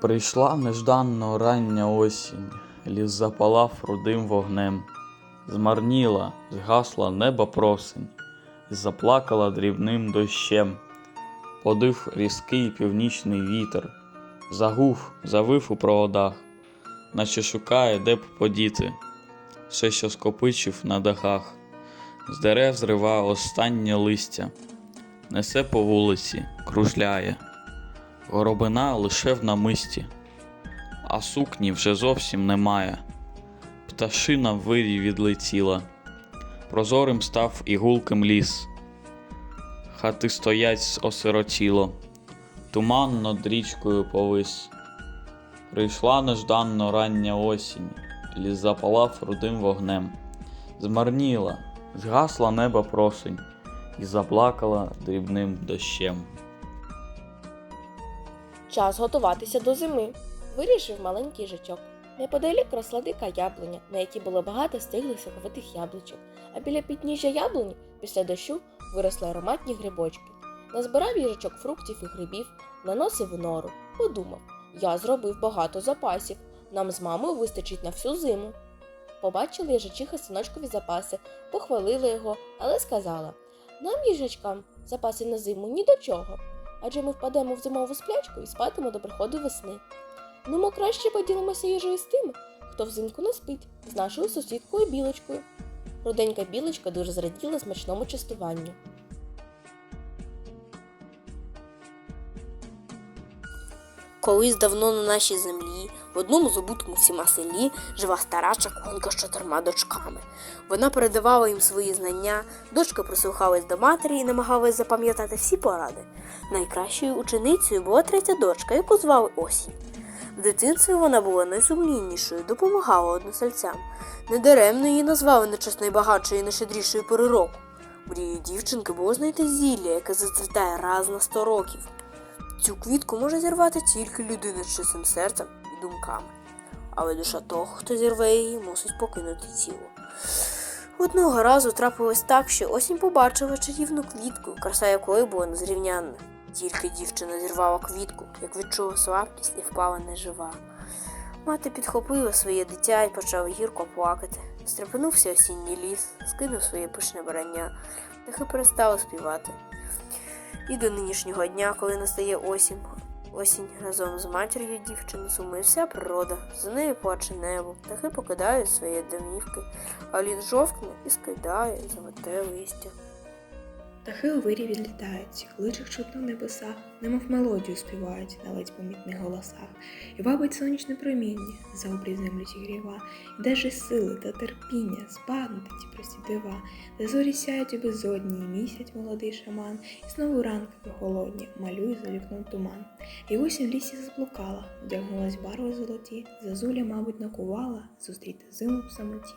Прийшла нежданно рання осінь, ліс запалав рудим вогнем, змарніла, згасла неба просень, заплакала дрібним дощем. Подив різкий північний вітер, загув, завив у проводах, наче шукає, де б подіти, все, що скопичив на дахах, з дерев зрива останнє листя, несе по вулиці, кружляє. Горобина лише в намисті, а сукні вже зовсім немає. Пташина в вирі відлетіла, прозорим став і гулким ліс. Хати стоять осиротіло, туман над річкою повис. Прийшла нежданно рання осінь, ліс запалав рудим вогнем, змарніла, згасла неба просень і заплакала дрібним дощем. Час готуватися до зими. Вирішив маленький жичок. Неподалік росла дика яблуня, на якій було багато стиглих соковитих яблучок, а біля підніжжя яблуні після дощу виросли ароматні грибочки. Назбирав їжачок фруктів і грибів, наносив у нору. Подумав, я зробив багато запасів. Нам з мамою вистачить на всю зиму. Побачили їжачиха синочкові запаси, похвалили його, але сказала: нам, їжачкам, запаси на зиму ні до чого адже ми впадемо в зимову сплячку і спатимо до приходу весни. Ну, ми краще поділимося їжею з тими, хто взимку не спить, з нашою сусідкою білочкою. Руденька білочка дуже зраділа смачному частуванню. Колись давно на нашій землі, в одному забутому всіма селі, жила стара чаклунка з чотирма дочками. Вона передавала їм свої знання, дочка прислухалась до матері і намагалась запам'ятати всі поради. Найкращою ученицею була третя дочка, яку звали Осінь. В дитинстві вона була найсумліннішою, допомагала односельцям. Недаремно її назвали на час найбагатшою і найщедрішою пори року. Мрією дівчинки було знайти зілля, яке зацвітає раз на сто років. Цю квітку може зірвати тільки людина з чистим серцем і думками. Але душа того, хто зірве її, мусить покинути тіло. Одного разу трапилось так, що осінь побачила чарівну квітку, краса якої була незрівнянна. Тільки дівчина зірвала квітку, як відчула слабкість і впала нежива. Мати підхопила своє дитя і почала гірко плакати. Стрепенувся осінній ліс, скинув своє пишне барання, птахи перестали співати. І до нинішнього дня, коли настає осінь, осінь разом з матір'ю дівчини сумує вся природа, за нею плаче небо, птахи покидають свої домівки, а лід жовкне і скидає золоте листя. Птахи у вирі відлітають, кличуть чутно в небесах, немов мелодію співають на ледь помітних голосах, і вабить сонячне проміння, за обрій землю зігріва, і даже сили та терпіння збагнути ті прості дива, де зорі сяють у безодні, і місяць молодий шаман, і знову ранки прохолодні, малює за вікном туман. І осінь в лісі заблукала, вдягнулась барви золоті, зазуля, мабуть, накувала зустріти зиму в самоті.